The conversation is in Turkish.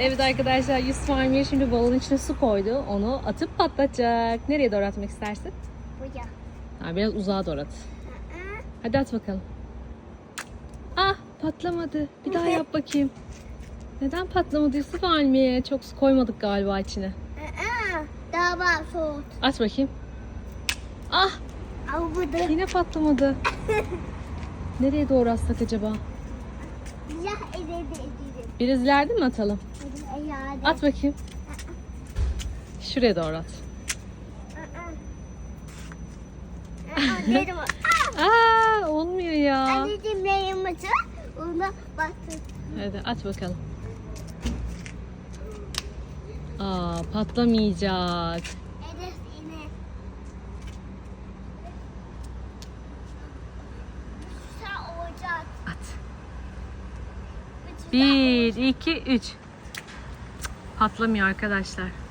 Evet arkadaşlar Yusuf Almir şimdi balonun içine su koydu. Onu atıp patlatacak. Nereye doğru atmak istersin? Buraya. Ha, biraz uzağa doğru at. Hadi at bakalım. Ah patlamadı. Bir daha yap bakayım. Neden patlamadı Yusuf Almiye? Çok su koymadık galiba içine. Daha var soğuk. At bakayım. Ah burada. yine patlamadı. Nereye doğru atsak acaba? Ya evde edelim. Biraz ileride mi atalım? At bakayım. Şuraya doğru at. Dedim. Aa olmuyor ya. Anneciğim neyimizi ona baktım. Hadi at bakalım. Aa patlamayacak. Edef yine. Sen olacak. At. Bütün Bir, iki, üç. Patlamıyor arkadaşlar.